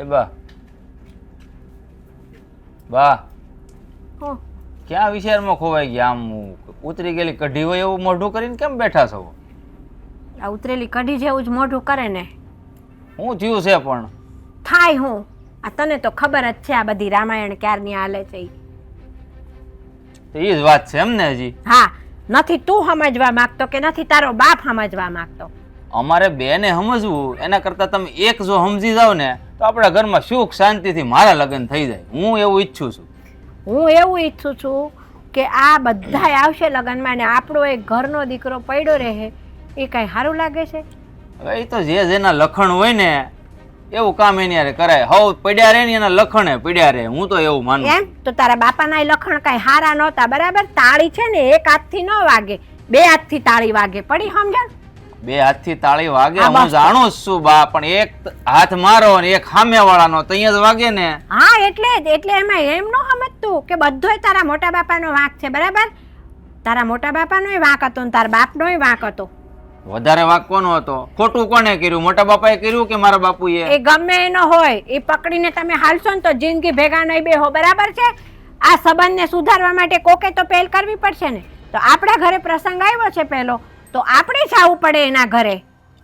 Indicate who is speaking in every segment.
Speaker 1: એ બા. બા.
Speaker 2: હું
Speaker 1: ક્યાં વિચારમાં ખોવાઈ ગયા આમ? ઉતરી ગયેલી કઢી હોય એવું મોઢું કરીને કેમ બેઠા છો?
Speaker 2: આ ઉતરેલી કઢી જેવું જ મોઢું કરે ને.
Speaker 1: હું થયું છે પણ?
Speaker 2: થાય હું. આ તને તો ખબર જ છે આ બધી રામાયણ ક્યારની હાલે છે
Speaker 1: તો એ જ વાત છે એમ ને હજી?
Speaker 2: હા નથી તું સમજવા માંગતો કે નથી તારો બાપ સમજવા માંગતો?
Speaker 1: અમારે બેને સમજવું એના કરતાં તમે એક જો સમજી જાઓ ને તો આપણા ઘરમાં સુખ શાંતિથી મારા લગ્ન થઈ જાય. હું એવું ઈચ્છું છું.
Speaker 2: હું એવું ઈચ્છું છું કે આ બધાય આવશે લગ્નમાં ને આપણો એક ઘરનો દીકરો પડ્યો રહે એ કાંઈ સારું લાગે છે?
Speaker 1: હવે એ તો જે જેના લખણ હોય ને એવું કામ એની હારે કરાય. હવ પડ્યા રહે ને એના લખણે પડ્યા રહે હું તો એવું માનું
Speaker 2: એમ? તો તારા બાપાના લખણ કાંઈ હારા નહોતા બરાબર? તાળી છે ને એક હાથથી ન વાગે બે હાથથી તાળી વાગે. પડી સમજણ?
Speaker 1: બે હાથથી તાળી વાગે
Speaker 2: હું.
Speaker 1: જાણું જ છું બા પણ એક હાથ મારો અને એક સામે વાળાનો તો અહીંયા જ વાગે ને.
Speaker 2: હા એટલે જ એટલે એમાં એમ ન સમજતું કે બધોય તારા મોટા બાપાનો વાંક છે બરાબર? તારા મોટા બાપાનોય વાંક હતો ને તારા બાપનોય વાંક હતો.
Speaker 1: વધારે વાંક કોનો હતો. ખોટું કોને કર્યું? મોટા બાપાએ કર્યું કે મારા બાપુએ?
Speaker 2: એ ગમે એનો હોય એ પકડીને તમે હાલશો ને તો જિંદગી ભેગા નહીં બે હો બરાબર છે? આ સંબંધને સુધારવા માટે કોકે તો પહેલ કરવી પડશે ને? તો આપણા ઘરે પ્રસંગ આવ્યો છે પહેલો. તો આપણે જ પડે એના ઘરે.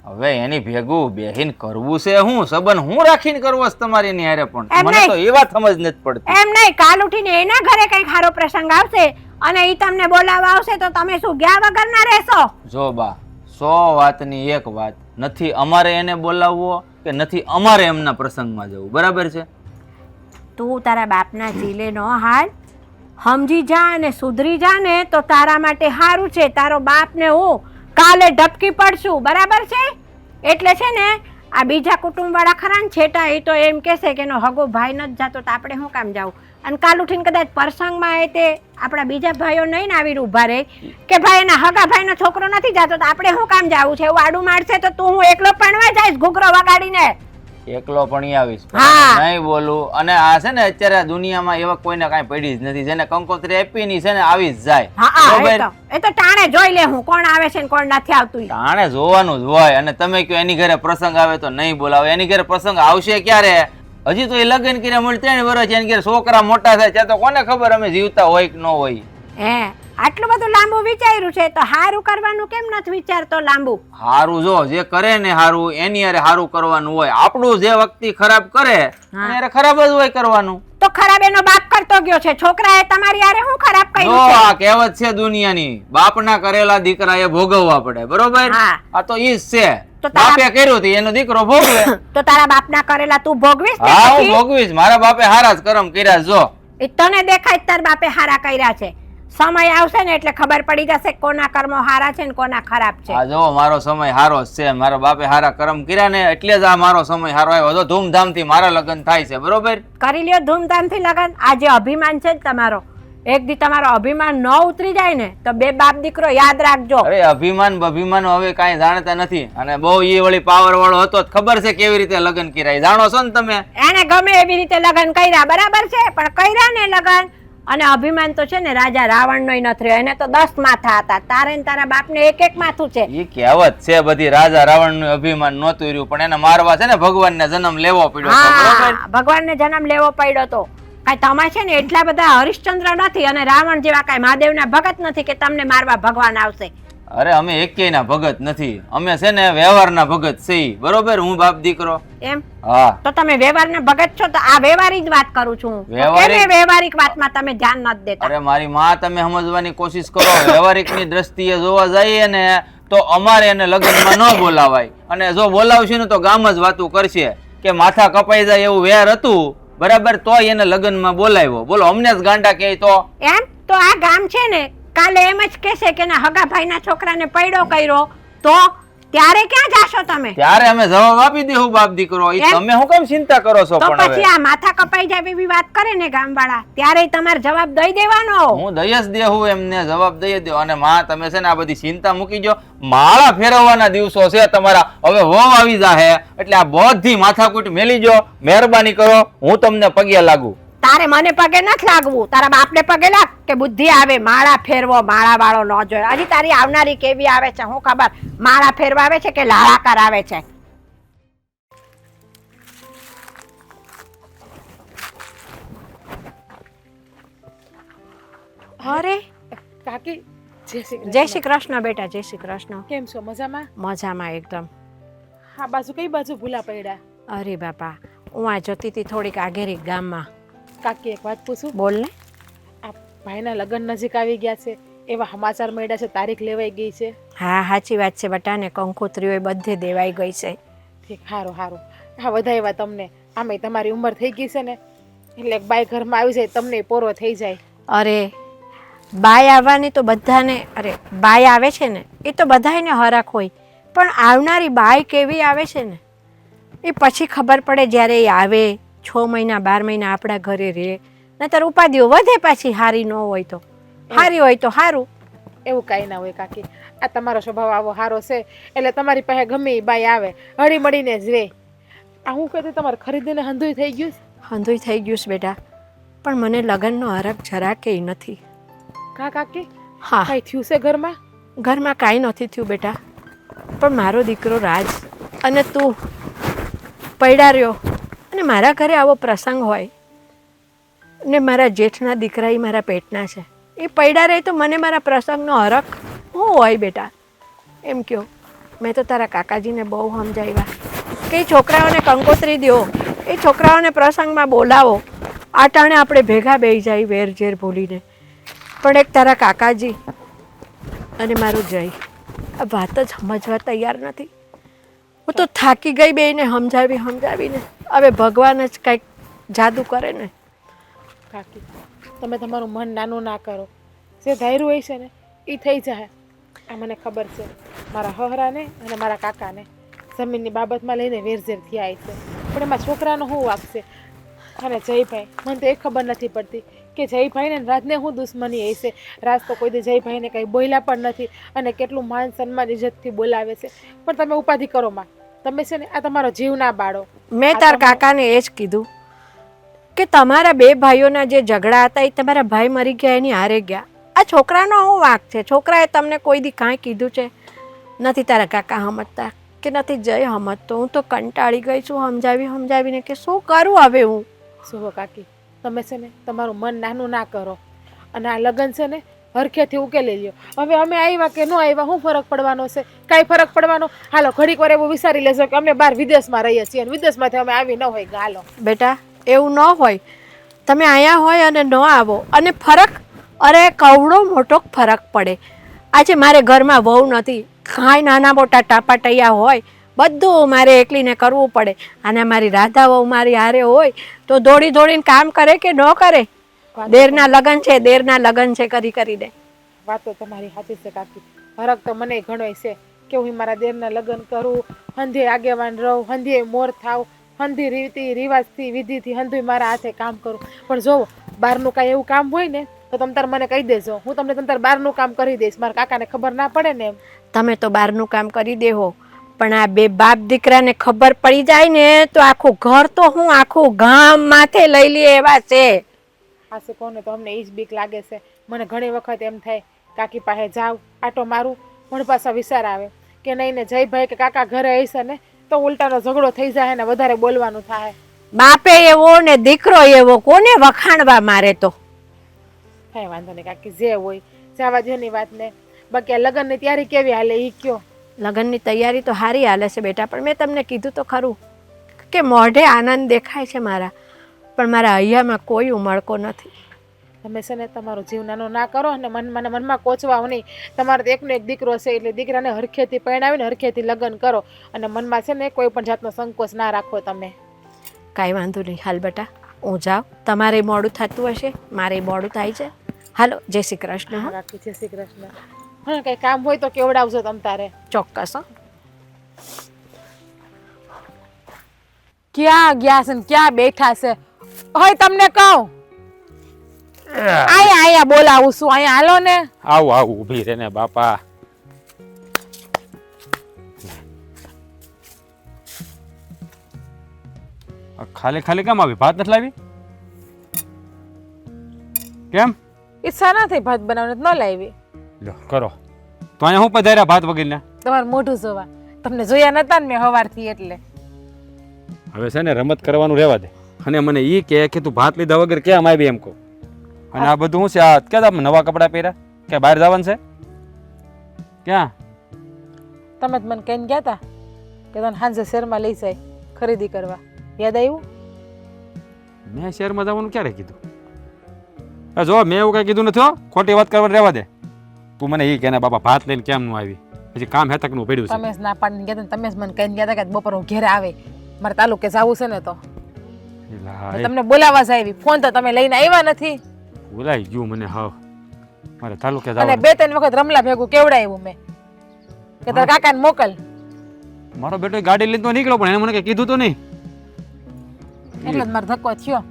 Speaker 1: હવે એની ભેગું બેહીન કરવું છે હું? સંબંધ હું રાખીને કરવો છે તમારી એની પણ?
Speaker 2: એમ
Speaker 1: મને
Speaker 2: નહીં.
Speaker 1: તો એ વાત સમજ નથી પડતી.
Speaker 2: એમ નહીં કાલ ઉઠીને એના ઘરે કંઈક સારો પ્રસંગ આવશે અને એ તમને બોલાવવા આવશે તો તમે શું ગયા વગર ના રહેશો?
Speaker 1: જો બા સો વાતની એક વાત. નથી અમારે એને બોલાવવો કે નથી અમારે એમના પ્રસંગમાં જવું. બરાબર છે?
Speaker 2: તું તારા બાપના જીલે નો હાલ. સમજી જા અને સુધરી જા ને તો તારા માટે સારું છે. તારો બાપ ને હું કાલે ઢપકી પડશું, બરાબર છે? એટલે છે ને, આ બીજા કુટુંબવાળા ખરા ને છેટા એ તો એમ કહેશે કે એનો હગો ભાઈ નથી જતો, તો આપણે શું કામ જાવું અને કાલ ઉઠીને કદાચ પ્રસંગમાં એ તે આપણા બીજા ભાઈઓ નહીં ને આવીને ઊભા રહે, કે ભાઈ એના હગા ભાઈનો છોકરો નથી જાતો, તો આપણે શું કામ જાવું છે? એવું આડું મારશે તો તું હું એકલો પણવા જઈશ, ઘૂઘરો વગાડીને?
Speaker 1: એકલો પણ આવીશ નહીં બોલું. અને આ છે ને અત્યારે દુનિયામાં એવા કોઈને કાંઈ પડી જ નથી જેને કંકોત્રી આપી ની છે ને આવી જ જાય.
Speaker 2: એ તો ટાણે જોઈ લે હું કોણ આવે છે ને કોણ નથી આવતું
Speaker 1: ટાણે જોવાનું જ હોય અને તમે કયો એની ઘરે પ્રસંગ આવે તો નહીં બોલાવે. એની ઘરે પ્રસંગ આવશે ક્યારે? હજી તો એ લગ્ન કર્યા મળે ત્રણ વર્ષ એની ઘરે છોકરા મોટા થાય ત્યાં તો કોને ખબર અમે જીવતા હોય કે ન હોય.
Speaker 2: હે આટલું બધું લાંબુ વિચાર્યું છે તો હારું કરવાનું કેમ નથી વિચારતો લાંબુ?
Speaker 1: હારું જો જે કરે ને હારું એની હારે હારું કરવાનું હોય. આપણું જે વ્યક્તિ ખરાબ કરે. એને ખરાબ જ હોય કરવાનું.
Speaker 2: તો ખરાબ એનો બાપ કરતો ગયો છે. છોકરાએ તમારી હારે હું ખરાબ કર્યું છે?
Speaker 1: આ કહેવત છે દુનિયાની. બાપના કરેલા દીકરાએ ભોગવવા પડે. બરોબર. આ તો ઈ જ છે. બાપે કર્યું હતું એનો દીકરો ભોગવે.
Speaker 2: તો તારા બાપના કરેલા તું ભોગવીશ
Speaker 1: હા હું ભોગવીશ. મારા બાપે હારા જ કરમ કર્યા જો.
Speaker 2: તને દેખાય તાર બાપે હારા કર્યા છે. સમય આવશે ને એટલે ખબર પડી જશે કોના કર્મો હારા છે ને કોના ખરાબ છે.
Speaker 1: આ જો મારો સમય હારો જ છે. મારા બાપે હારા કર્મ કર્યા ને એટલે જ આ મારો સમય હારો આવ્યો. જો ધૂમધામથી મારા લગ્ન થાય છે બરોબર?
Speaker 2: કરી લ્યો ધૂમધામથી લગન. આ જે અભિમાન છે ને તમારો એક દી તમારો અભિમાન ન ઉતરી જાય ને તો બે બાપ દીકરો યાદ રાખજો.
Speaker 1: અરે અભિમાન અભિમાન હવે કાંઈ જાણતા નથી. અને બહુ ઈ વળી પાવર વાળો હતો ખબર છે કેવી રીતે લગ્ન કર્યા. જાણો છો ને તમે?
Speaker 2: એને ગમે એવી રીતે લગન કર્યા બરાબર છે? પણ કર્યા ને લગન અને અભિમાન તો છે ને રાજા રાવણ નો નથી રહ્યો એને તો દસ માથા હતા. તારે ને તારા બાપને એક એક માથું છે.
Speaker 1: એ કહેવત છે બધી. રાજા રાવણનું અભિમાન નહોતું રહ્યું પણ એને મારવા છે ને ભગવાન ને જન્મ લેવો પડ્યો
Speaker 2: ભગવાન ને જન્મ લેવો પડ્યો તો. કાંઈ તમે છે ને એટલા બધા હરિશ્ચંદ્ર નથી અને રાવણ જેવા કાંઈ મહાદેવના ભગત નથી કે તમને મારવા ભગવાન આવશે.
Speaker 1: અરે અમે એકેયના ભગત નથી. અમે છે ને વ્યવહારના ભગત છીએ. બરોબર? હું બાપ દીકરો?
Speaker 2: એમ?
Speaker 1: હા.
Speaker 2: તો તમે વ્યવહારના ભગત છો તો આ વ્યવહારિક જ વાત કરું છું તો
Speaker 1: વ્યવહારિક-
Speaker 2: વ્યવહારિક વાતમાં તમે ધ્યાન ન દેતા?
Speaker 1: અરે મારી માં તમે સમજવાની કોશિશ કરો. વ્યવહારિકની દ્રષ્ટિએ જોવા જઈએ ને તો અમારે એને લગ્નમાં ન બોલાવાય. અને જો બોલાવશે ને તો ગામ જ વાતું કરશે. કે માથા કપાઈ જાય એવું વેર હતું. બરાબર? તોય એને લગ્નમાં બોલાવ્યો. બોલો અમને જ ગાંડા કહે તો?
Speaker 2: એમ? તો આ ગામ છે ને કાલે એમ જ કહેશે કે ના હગા ભાઈના છોકરાને પૈડો કર્યો તો ત્યારે ક્યાં જાશો તમે?
Speaker 1: ત્યારે અમે જવાબ આપી દેવું બાપ દીકરો.
Speaker 2: એ
Speaker 1: તમે શું કેમ ચિંતા કરો છો
Speaker 2: તો પછી આ માથા કપાઈ જાય એવી વાત કરે ને ગામવાળા ત્યારે તમારે જવાબ દઈ દેવાનો.
Speaker 1: હું દઈ જ દેહું એમને જવાબ દઈ દેવો અને માં તમે છે ને આ બધી ચિંતા મૂકી જો. માળા ફેરવવાના દિવસો છે તમારા. હવે વહુ આવી જાહે એટલે આ બધી માથાકૂટ મેલી જો. મહેરબાની કરો હું તમને પગે લાગુ.
Speaker 2: તારે મને પગે નથી લાગવું. તારા બાપને પગે લાગ કે બુદ્ધિ આવે માળા ફેરવો માળા વાળો ન જોયો. હજી તારી આવનારી કેવી આવે છે હું ખબર? માળા ફેરવા આવે છે કે લાળાકાર આવે છે? અરે
Speaker 3: કાકી જય શ્રી કૃષ્ણ.
Speaker 2: બેટા જય શ્રી કૃષ્ણ.
Speaker 3: કેમ છો? મજામાં?
Speaker 2: મજામાં એકદમ.
Speaker 3: હા બાજુ કઈ બાજુ ભૂલા પડ્યા?
Speaker 2: અરે બાપા હું આ જતી હતી થોડીક આગેરી ગામમાં.
Speaker 3: કાકી એક વાત પૂછું?
Speaker 2: બોલ ને
Speaker 3: આ ભાઈના લગ્ન નજીક આવી ગયા છે. એવા સમાચાર મળ્યા છે તારીખ લેવાઈ ગઈ છે.
Speaker 2: હા સાચી વાત છે બટા ને કંકોત્રીઓ બધે દેવાઈ ગઈ છે.
Speaker 3: ઠીક સારું સારું હા વધાવ્યા તમને. આમે તમારી ઉંમર થઈ ગઈ છે ને એટલે બાઈ ઘરમાં આવી જાય તમને પોરો થઈ જાય.
Speaker 2: અરે બાય આવવાની તો બધાને અરે બાય આવે છે ને એ તો બધાયને હરાખ હોય. પણ આવનારી બાય કેવી આવે છે ને એ પછી ખબર પડે જ્યારે એ આવે. છ મહિના બાર મહિના આપણા ઘરે રહે નતર ઉપાધિઓ વધે પાછી હારી ન હોય તો. હારી હોય તો સારું
Speaker 3: એવું કાંઈ ના હોય કાકી. આ તમારો સ્વભાવ આવો સારો છે. એટલે તમારી પાસે ગમે એ બાઈ આવે. હળી મળીને જ રહે આ હું કહેતી તમારે ખરીદીને હંધુય થઈ ગયું?
Speaker 2: હંધુય થઈ ગયું છે બેટા. પણ મને લગ્નનો હરખ જરાકેય નથી.
Speaker 3: કા કાકી?
Speaker 2: હા.
Speaker 3: કાંઈ થયું છે ઘરમાં?
Speaker 2: ઘરમાં કાંઈ નથી થયું બેટા. પણ મારો દીકરો રાજ. અને તું પૈડા રહ્યો. અને મારા ઘરે આવો પ્રસંગ હોય ને મારા જેઠના દીકરા એ મારા પેટના છે, એ પૈડા રહે તો મને મારા પ્રસંગનો હરખ હું હોય બેટા. એમ કહો મેં તો તારા કાકાજીને બહુ સમજાવ્યા. કે છોકરાઓને કંકોત્રી દો એ છોકરાઓને પ્રસંગમાં બોલાવો. આ ટાણે આપણે ભેગા બેસી જાય વેર ઝેર ભૂલીને. પણ એક તારા કાકાજી અને મારું જય. આ વાત જ સમજવા તૈયાર નથી. હું તો થાકી ગઈ બેને સમજાવી સમજાવીને હવે ભગવાન જ કંઈક જાદુ કરે ને
Speaker 3: કાકી તમે તમારું મન નાનું ના કરો. જે ધાર્યું હોય છે ને એ થઈ જાય. આ મને ખબર છે. મારા હહરાને અને મારા કાકાને. જમીનની બાબતમાં લઈને વેરઝેર થયા છે. પણ એમાં છોકરાનો શું વાક અને જયભાઈ, મને તો એ ખબર નથી પડતી કે જયભાઈને રાજને શું દુશ્મની છે રાજ તો કોઈ દી જયભાઈને કંઈ બોલ્યા પણ નથી અને કેટલું માન સન્માન ઇજ્જતથી બોલાવે છે. પણ તમે ઉપાધિ કરો માં. તમે છે ને આ તમારો જીવ ના બાળો.
Speaker 2: મેં તાર કાકાને એ જ કીધું કે તમારા બે ભાઈઓના જે ઝઘડા હતા એ તમારા ભાઈ મરી ગયા એની હારે ગયા. આ છોકરાનો શું વાંક છે? છોકરાએ તમને કોઈ દી કાંઈ કીધું છે? નથી તારા કાકા સમજતા કે નથી જય સમજતો? હું તો કંટાળી ગઈ છું સમજાવી સમજાવીને કે શું કરું હવે હું?
Speaker 3: શું કાકી? તમે છે ને તમારું મન નાનું ના કરો. અને આ લગ્ન છે ને હરખેથી ઉકેલી લ્યો. હવે અમે આવ્યા કે ન આવ્યા શું ફરક પડવાનો છે? કાંઈ ફરક પડવાનો? હાલો, ઘડીક વાર એવું વિચારી લેશો કે અમે બહાર વિદેશમાં રહીએ છીએ અને વિદેશમાંથી અમે આવી ન હોય ગાલો
Speaker 2: બેટા, એવું ન હોય. તમે અહીંયા હોય અને ન આવો. અને ફરક, અરે કવડો મોટો ફરક પડે. આજે મારે ઘરમાં વહુ નથી. કાંઈ નાના મોટા ટાપાટૈયા હોય. બધું મારે એકલીને કરવું પડે. અને મારી રાધા વહુ મારી હારે હોય તો દોડી દોડીને કામ કરે કે ન કરે? દેરના લગન છે દેરના લગન છે કરી કરી દે.
Speaker 3: વાત તો તમારી સાચી છે કાકી. ફરક તો મને ઘણોય છે કે હું મારા દેરના લગ્ન કરું હંધે આગેવાન રહું હંધે મોર થાવ હંધી રીતિ રિવાજથી વિધિથી હંધી મારા હાથે કામ કરું. પણ જો બહારનું કાંઈ એવું કામ હોય ને તો તમ તાર મને કહી દેજો. હું તમને તમ તાર બહારનું કામ કરી દઈશ. મારા કાકાને ખબર ના પડે ને એમ.
Speaker 2: તમે તો બહારનું કામ કરી દેહો. પણ આ બે બાપ દીકરાને ખબર પડી જાય ને તો આખું ઘર તો હું આખું ગામ માથે લઈ લે એવા છે.
Speaker 3: આસે કોને તો અમને એ જ બીક લાગે છે. મને ઘણી વખત એમ થાય કાકી પાસે જાવ આટો મારું પણ પાછા વિચાર આવે કે નહીં ને જયભાઈ કે કાકા ઘરે હશે ને તો ઉલટાનો ઝઘડો થઈ જાય ને વધારે બોલવાનું થાય.
Speaker 2: બાપે એવો ને દીકરો એવો કોને વખાણવા મારે તો?
Speaker 3: કાંઈ વાંધો નહીં કાકી જે હોય જવા દ્યોની વાત ને બાકી આ લગ્નની તૈયારી કેવી હાલે એ કયો?
Speaker 2: લગ્નની તૈયારી તો સારી હાલે છે બેટા પણ મેં તમને કીધું તો ખરું કે મોઢે આનંદ દેખાય છે મારા પણ મારા અહીંયામાં કોઈ ઉમળકો નથી.
Speaker 3: તમે છે ને તમારો જીવ નાનો ના કરો અને મનમાં મને મનમાં કોચવાઓ નહીં. તમારે તો એકનો એક દીકરો છે એટલે દીકરાને હરખેથી પરણાવીને હરખેથી લગ્ન કરો અને મનમાં છે ને કોઈ પણ જાતનો સંકોચ ના રાખો તમે.
Speaker 2: કાંઈ વાંધો નહીં હાલ બેટા હું જાઉં. તમારે મોડું થતું હશે મારે મોડું થાય છે. હાલો જય શ્રી કૃષ્ણ.
Speaker 3: રાખી જય શ્રી કૃષ્ણ. હા કંઈ કામ હોય તો કેવડાવજો તમ તારે.
Speaker 2: ચોક્કસ હો.
Speaker 3: ક્યાં ગયા છે ને ક્યાં બેઠા છે? હોય તમને કહું. આયા આયા બોલાવું છું. અહીંયા હાલો ને.
Speaker 4: આવું આવું ઊભી રે ને બાપા. આ ખાલી ખાલી કેમ આવી? ભાત નથી લાવી? કેમ?
Speaker 3: ઈચ્છા ના થઈ ભાત બનાવવાની ન લાવી.
Speaker 4: લો કરો. તો અહીંયા હું પધાર્યા ભાત વગેરે
Speaker 3: તમારું મોઢું જોવા. તમને જોયા નતા ને મેં હવારથી એટલે.
Speaker 4: હવે છે ને રમત કરવાનું રહેવા દે. અને મને એ કહે કે તું ભાત લીધા વગર કેમ આવી એમ કહું? અને આ બધું શું છે આ ક્યાં તમે નવા કપડાં પહેર્યા? કે બહાર જવાનું છે? ક્યાં?
Speaker 3: તમે જ મને કહીને ગયા હતા કે તને સાંજે શહેરમાં લઈ જાય ખરીદી કરવા. યાદ આવ્યું?
Speaker 4: મેં શહેરમાં જવાનું ક્યારે કીધું? જો મેં એવું કાંઈ કીધું નથી હો. ખોટી વાત કરવા રહેવા દે. તું મને એ કહેને બાપા ભાત લઈને કેમ નું આવી? પછી કામ હેતકનું પડ્યું છે.
Speaker 3: તમે જ ના પાડીને ગયા તમે જ મને કહીને ગયા હતા કે બપોર હું ઘેરે આવે. મારે તાલુકે જવું છે ને તો. તમને બોલાવા જ આવી. ફોન તો તમે લઈને આવ્યા નથી.
Speaker 4: બોલાઈ ગયું મને હાવ મારે તાલુકે
Speaker 3: અને બે ત્રણ વખત રમલા ભેગું કેવડાવ્યું મેં. કે તારા કાકાને મોકલ.
Speaker 4: મારો બેટો ગાડી લઈને તો નીકળ્યો પણ એને મને કઈ કીધું તો નહીં.
Speaker 3: એટલે જ મારો ધક્કો થયો.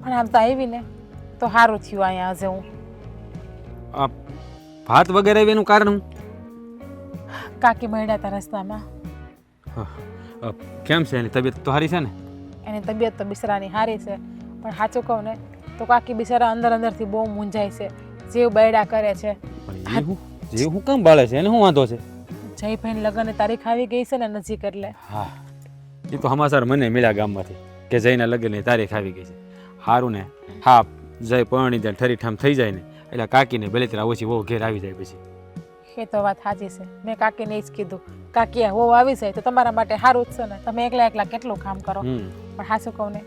Speaker 3: પણ આમ તો આવી ને તો સારું થયું અહીંયા આજે હું.
Speaker 4: આ ભાત વગેરે એનું કારણ? હું
Speaker 3: કાકી મળ્યા હતા રસ્તામાં.
Speaker 4: કેમ છે? એની તબિયત તો સારી છે ને?
Speaker 3: એની તબિયત તો બિસરાની સારી છે પણ સાચું કહું ને તો કાકી બિસરા અંદર અંદરથી બહુ મૂંઝાય છે જેવ બૈડા કરે છે.
Speaker 4: જેવ હું જે હું કામ બાળે છે? એને શું વાંધો છે?
Speaker 3: જય ભાઈ લગ્નની તારીખ આવી ગઈ છે ને નજીક એટલે.
Speaker 4: હા. એ તો હમાસર મને મળ્યા ગામમાંથી કે જયના લગ્નની તારીખ આવી ગઈ છે. સારું ને. હા જય પરણી જાય ઠરીઠામ થઈ જાય ને. એટલે કાકીને ભલે ત્યારે ઓછી વહુ ઘેર આવી જાય પછી.
Speaker 3: એ તો વાત સાચી છે. મેં કાકીને એ જ કીધું. કાકી હોવ આવી જાય તો તમારા માટે સારું જ છે ને. તમે એકલા એકલા કેટલું કામ કરો? પણ હાસુ કહું ને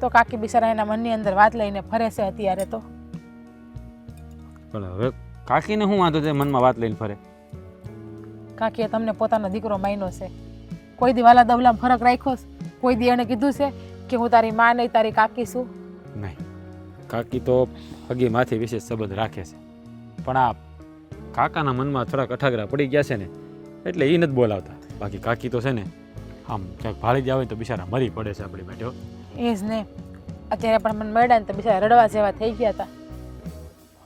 Speaker 3: તો કાકી બિચારા એના મનની અંદર વાત લઈને ફરે છે અત્યારે તો.
Speaker 4: પણ હવે કાકીને શું વાંધો છે? મનમાં વાત લઈને ફરે.
Speaker 3: કાકીએ તમને પોતાનો દીકરો માન્યો છે. કોઈ દી વાલા દવલામાં ફરક રાખ્યો કોઈ દી એને કીધું છે કે હું તારી માં નહીં તારી કાકી છું?
Speaker 4: નહીં. કાકી તો હગી માથી વિશેષ સંબંધ રાખે છે. પણ આ કાકાના મનમાં થોડાક અઠાગરા પડી ગયા છે ને એટલે એ નથી બોલાવતા. બાકી કાકી તો છે ને આમ ક્યાંક ભાળી હોય તો બિચારા મરી પડે છે આપણી બેઠો
Speaker 3: એ જ ને. અત્યારે પણ મને મળ્યા ને તો બિચારા રડવા જેવા થઈ ગયા હતા.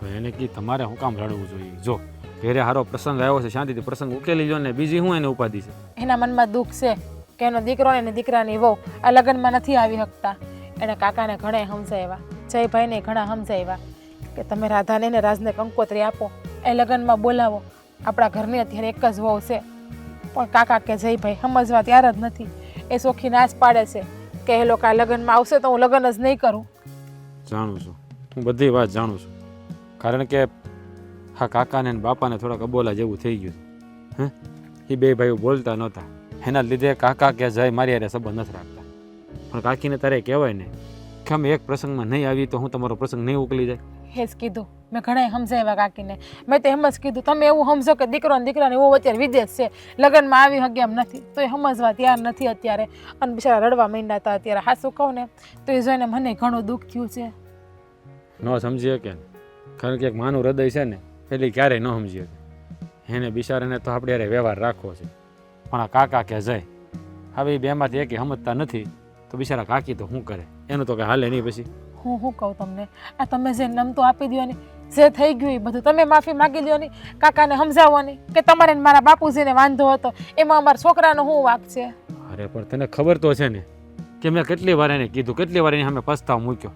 Speaker 4: હવે એને કી તમારે શું કામ રડવું જોઈએ? જો ઘેરે સારો પ્રસંગ આવ્યો છે શાંતિથી પ્રસંગ ઉકેલી લો ને બીજી હું એને ઉપાધિ છે?
Speaker 3: એના મનમાં દુઃખ છે કે એનો દીકરો ને દીકરાની વહુ આ લગ્નમાં નથી આવી શકતા. એને કાકાને ઘણા સમજાવ્યા. જયભાઈને ઘણા સમજાવ્યા કે તમે રાધાને ને રાજને કંકોત્રી આપો, એ લગ્નમાં બોલાવો. આપણા ઘરની અત્યારે એક જ વહુ છે. પણ કાકા કે જયભાઈ, સમજવા ત્યાર જ નથી. એ સોખી નાશ પાડે છે કે એ લોકો આ લગ્નમાં આવશે તો હું લગ્ન જ નહીં કરું.
Speaker 4: જાણું છું. હું બધી વાત જાણું છું. કારણ કે હા કાકાને અને બાપાને થોડાક અબોલા જેવું થઈ ગયું હે? એ બે ભાઈઓ બોલતા નહોતા. એના લીધે કાકા કે જય મારી હારે સંબંધ નથી રાખતા. પણ કાકીને તારે કહેવાય ને કે અમે એક પ્રસંગમાં નહીં આવી તો હું તમારો પ્રસંગ નહીં ઉકલી જાય.
Speaker 3: હેસ કીધું. મેં ઘણા સમજાવ્યા કાકીને. મેં તો એમ જ કીધું તમે એવું સમજો કે દીકરો અને દીકરાને એવો અત્યારે વિદેશ છે. લગ્નમાં આવી હગે એમ નથી. તો એ સમજવા તૈયાર નથી અત્યારે. અને બિચારા રડવા માંડ્યા હતા અત્યારે. હાસું કહું ને? તો એ જોઈને મને ઘણું દુઃખ થયું છે.
Speaker 4: ન સમજી શકે કારણ કે એક માનું હૃદય છે ને એટલે ક્યારેય ન સમજી શકે એને બિચારાને તો આપણે હારે વ્યવહાર રાખવો છે. પણ આ કાકા કે જય હવે બેમાંથી એકે સમજતા નથી. તો બિચારા કાકી તો શું કરે? એનું તો કઈ હાલે નહીં પછી.
Speaker 3: હું શું કહું તમને? આ તમે જે નમતો આપી દો ને જે થઈ ગયું એ બધું તમે માફી માગી લ્યો ને કાકાને સમજાવવાની કે તમારે ને મારા બાપુજીને વાંધો હતો એમાં અમારા છોકરાનો શું વાક છે?
Speaker 4: અરે પણ તને ખબર તો છે ને કે મેં કેટલી વાર એને કીધું કેટલી વાર એની સામે પસ્તાવ મૂક્યો.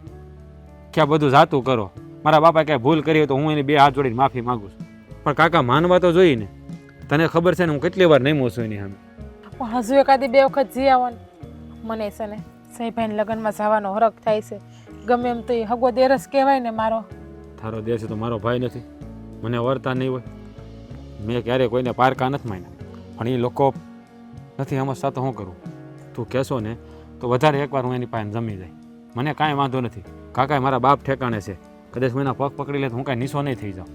Speaker 4: કે આ બધું જાતું કરો. મારા બાપાએ કાંઈ ભૂલ કરી હોય તો હું એની બે હાથ જોડીને માફી માગું છું. પણ કાકા માનવા તો જોઈએ ને. તને ખબર છે ને હું કેટલી વાર નહીં મોસું એની સામે.
Speaker 3: હજુ એકાદી બે વખત જી આવવાનું મને છે ને સહીભાઈને લગ્નમાં જવાનો હરખ થાય છે. ગમે એમ તો એ હગો દેરસ કહેવાય ને મારો.
Speaker 4: તારો દેશ તો મારો ભાઈ નથી. મને વર્તા નહીં હોય. મેં ક્યારેય કોઈને પારકા નથી માન્યા. પણ એ લોકો નથી સમજતા તો શું કરું? તું કહેશો ને તો વધારે એકવાર હું એની પાસે જમી જાય. મને કાંઈ વાંધો નથી. કાકા મારા બાપ ઠેકાણે છે. કદાચ હું એના પગ પકડી લે તો હું કાંઈ નીસો નહીં થઈ જાઉં.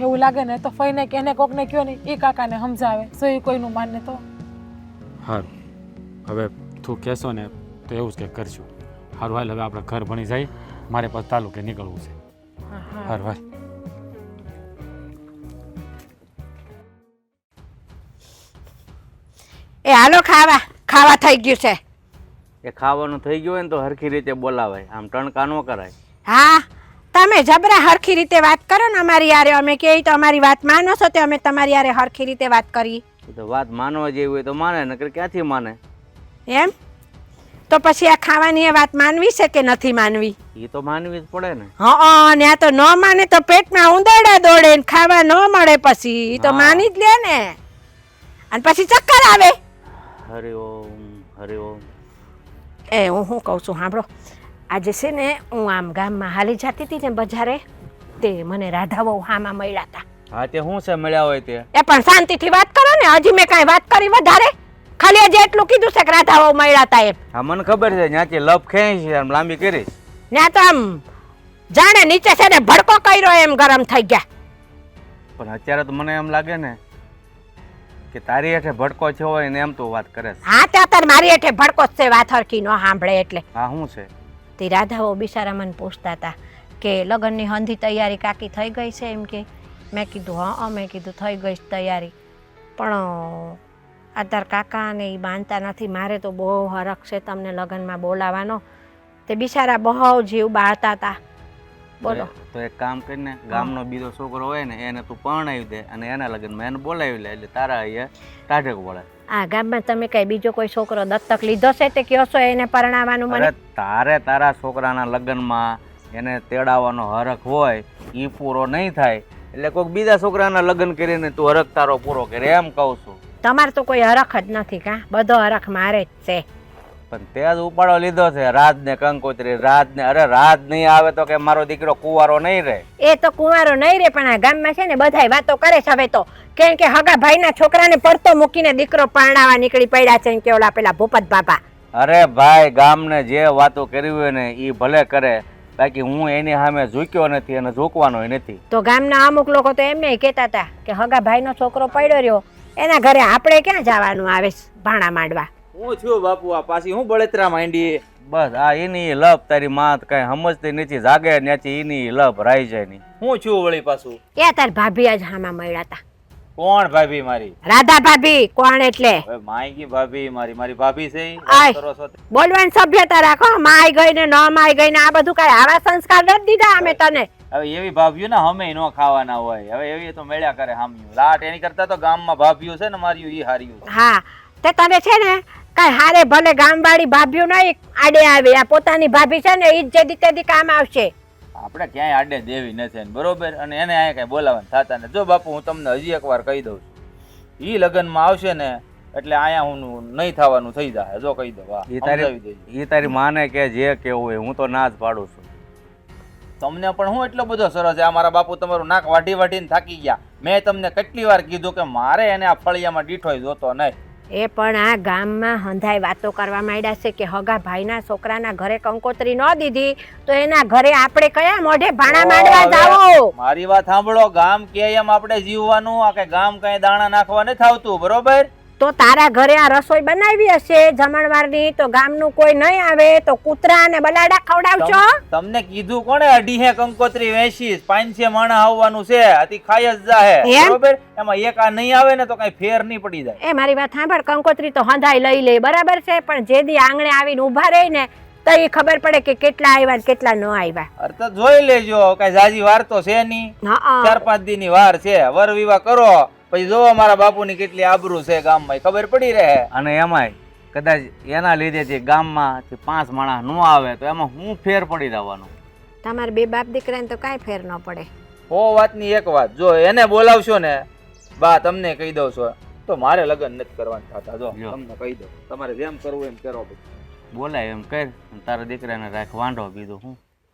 Speaker 3: એવું લાગે ને તો ફઈને કે એને કોકને કયો ને એ કાકાને સમજાવે. સો એ કોઈનું માને તો.
Speaker 4: સારું હવે તું કહેશો ને તો એવું જ કંઈક કરશું. સારું હાલ હવે આપણે ઘર ભણી જાય મારે પછી તાલુકે નીકળવું છે.
Speaker 3: હા હા.
Speaker 4: હારું હાલ.
Speaker 2: એ હાલો ખાવા ખાવા થઈ ગયું છે.
Speaker 1: એ ખાવાનું થઈ ગયું હોય ને તો હરખી રીતે બોલાવાય. આમ ટણકા ન કરાય.
Speaker 2: હા તમે જબરા હરખી રીતે વાત કરો ને અમારી યારે. અમે કે તો અમારી વાત માનો છો તે અમે તમારી યારે હરખી રીતે વાત કરી
Speaker 1: તો વાત માનવા જેવી હોય તો માને નકર ક્યાંથી માને?
Speaker 2: એમ? તો પછી આ ખાવાની એ વાત માનવી છે કે નથી માનવી?
Speaker 1: એ તો માનવી જ પડે ને.
Speaker 2: હા આ તો ન માને તો પેટમાં ઉંદરડા દોડે ને ખાવા ન મળે પછી. એ તો માની જ લે ને. અને પછી ચક્કર આવે.
Speaker 1: હરિ ઓમ હરે ઓમ.
Speaker 2: એ હું શું કહું છું સાંભળો. આજે છે ને હું આમ ગામમાં હાલી જતી હતી ને બજારે તે મને રાધા બહુ હામાં મળ્યા હતા
Speaker 5: હા તે શું છે મળ્યા હોય તે?
Speaker 2: એ પણ શાંતિથી વાત કરો ને. હજી મેં કાંઈ વાત કરી વધારે. ખાલી આજે એટલું કીધું છે કે રાધા બહુ મળ્યા હતા એમ.
Speaker 5: હા મને ખબર છે ત્યાંથી લપ ખેંચી છે આમ લાંબી કરી.
Speaker 2: ત્યાં તો આમ જાણે નીચે છે ને ભડકો કર્યો એમ ગરમ થઈ ગયા.
Speaker 5: પણ અત્યારે તો મને એમ લાગે ને કે તારી હેઠે ભડકો છે હોય ને એમ તો વાત કરે છે.
Speaker 2: હા ત્યાં તાર મારી હેઠે ભડકો જ છે વાત હરખી નો સાંભળે એટલે.
Speaker 5: હા શું છે?
Speaker 2: તે રાધાઓ બિચારા મને પૂછતા હતા કે લગ્નની હંધી તૈયારી કાકી થઈ ગઈ છે એમ કે? મેં કીધું હા મેં કીધું થઈ ગઈ છે તૈયારી. પણ આ તાર કાકા ને એ માનતા નથી મારે તો બહુ હરખ છે તમને લગ્નમાં બોલાવાનો તે બિચારા બહુ જીવ બાળતા હતા બોલો.
Speaker 5: તો એક કામ કરીને ગામનો બીજો છોકરો હોય ને એને તું પરણાવી દે અને એના લગ્નમાં એને બોલાવી લે એટલે તારા અહીંયા ટાઢક વળે.
Speaker 2: આ ગામમાં તમે કઈ બીજો કોઈ છોકરો દત્તક લીધો છે તે કયો છો એને પરણાવવાનું મને?
Speaker 5: તારે તારા છોકરાના લગ્નમાં એને તેડાવવાનો હરખ હોય એ પૂરો નહીં થાય. એટલે કોઈક બીજા છોકરાના લગ્ન કરીને તું હરખ તારો પૂરો કરે એમ કહું છું.
Speaker 2: તમારે તો કોઈ હરખ જ નથી કા? બધો હરખ મારે જ છે.
Speaker 5: પણ તે જ ઉપાડો લીધો છે રાજ ને કંકોત્રી રાજ ને અરે રાજ નહીં આવે તો કે મારો દીકરો કુંવારો નહીં રહે.
Speaker 2: એ તો કુંવારો નહીં રે પણ આ ગામમાં છે ને બધાય વાતો કરે છે હવે તો. કેમ કે હગા ભાઈના છોકરાને પડતો મૂકીને દીકરો પરણાવા નીકળી પડ્યા છે કે ઓલા પેલા ભૂપત બાપા.
Speaker 5: અરે ભાઈ ગામને જે વાતો કરી હોય ને એ ભલે કરે બાકી હું એની સામે ઝૂક્યો નથી અને ઝૂકવાનો નથી.
Speaker 2: તો ગામના અમુક લોકો તો એમ કહેતા હતા કે હગા ભાઈનો છોકરો પડ્યો રહ્યો. એના ઘરે આપણે ક્યાં જવાનું આવે છે ભાણા માંડવા?
Speaker 5: હું છું બાપુ આ પાછી હું બળતરા માંડી? બસ આ એની લપ તારી માં કઈ સમજતી નથી જાગે ત્યાંથી એની લપ રાઈ જાય નહીં. હું છું વળી પાછું?
Speaker 2: એ તાર ભાભી આજ હામાં મળ્યા હતા
Speaker 5: કોણ ભાભી મારી?
Speaker 2: રાધા ભાભી કોણ એટલે?
Speaker 5: માયકી ભાભી મારી? મારી ભાભી છે.
Speaker 2: બોલવાની સભ્યતા રાખો. માય ગઈ ને ન માય ગઈ ને આ બધું કઈ આવા સંસ્કાર નથી દીધા અમે તને.
Speaker 5: હવે એવી ભાભીઓ ને અમે નો ખાવાના હોય. હવે એવી તો મળ્યા કરે હામ્યું. લાટ એની કરતા તો ગામમાં ભાભીઓ છે ને મારી ઈ હાર્યું
Speaker 2: હા. તે તને છે ને કઈ હારે ભલે ગામવાળી ભાભીઓ નહીં આડે આવે. આ પોતાની ભાભી છે ને ઈ જ જે દી તે દી કામ આવશે.
Speaker 5: આપણે ક્યાંય આડે દેવી નથી બરોબર? અને એને અહીંયા કઈ બોલાવવાનું થતા ને જો બાપુ હું તમને હજી એકવાર કહી દઉં છું. એ લગ્નમાં આવશે ને એટલે અહીંયા હું નહીં થવાનું થઈ જાય. જો કહી દઉં હા સમજાવી
Speaker 6: એ તારી માને કે જે કેવું હોય હું તો ના જ પાડું છું.
Speaker 5: તમને પણ હું એટલો બધો સરસ છે? મારા બાપુ તમારું નાક વાઢી વાઢીને થાકી ગયા. મેં તમને કેટલી વાર કીધું કે મારે એને આ ફળિયામાં દીઠોય જોતો નહીં.
Speaker 2: એ પણ આ ગામમાં હંધાઈ વાતો કરવા માંડ્યા છે કે હગા ભાઈના છોકરાના ઘરે કંકોત્રી ન દીધી તો એના ઘરે આપણે કયા મોઢે ભાણા માંડવા જાવો
Speaker 5: મારી વાત સાંભળો ગામ કે એમ આપણે જીવવાનું આ કે ગામ કઈ દાણા નાખવા નથી આવતું બરોબર?
Speaker 2: તો તારા ઘરે આ રસોઈ બનાવી હશે જમણવારની તો ગામનું કોઈ નહીં આવે તો કૂતરા અને બલાડા
Speaker 5: ખવડાવજો. તમને કીધું કોણે? અઢીહે કંકોત્રી વેચી પાંચસે માણા આવવાનું છે આથી ખાઈ જ જાહે? બરોબર? એમાં એક આ નહીં આવે ને તો કઈ ફેર નહીં પડી જાય.
Speaker 2: એ મારી વાત સાંભળ કંકોત્રી તો હંધાઈ લઈ લે બરાબર છે પણ જે દી આંગણે આવીને ઊભા રહી ને તો એ ખબર પડે કે કેટલા આવ્યા ને કેટલા ન આવ્યા.
Speaker 5: અરે તો જોઈ લેજો કઈ જાજી વાર તો છે નહીં.
Speaker 2: હા
Speaker 5: ચાર પાંચ દી ની વાર છે વર વિવાહ કરો. પછી જો મારા બાપુની કેટલી આબરૂ છે ગામમાં ખબર પડી રહે.
Speaker 6: અને એમાંય કદાચ એના લીધે જે ગામમાંથી પાંચ માણસ ન આવે તો એમાં હું ફેર પડી રહેવાનો
Speaker 2: તમારા બે બાપ દીકરાને તો કાંઈ ફેર ન પડે.
Speaker 5: હો વાતની એક વાત. જો એને બોલાવશો ને બા તમને કહી દઉં છો. તો મારે લગ્ન નથી કરવાના થતા. જો
Speaker 6: જો.
Speaker 5: તમને કહી દઉં. તમારે જેમ કરવું એમ કરો.
Speaker 6: બોલાય એમ કર. અને તારા દીકરાને રાખ વાંઢો બીજું હું.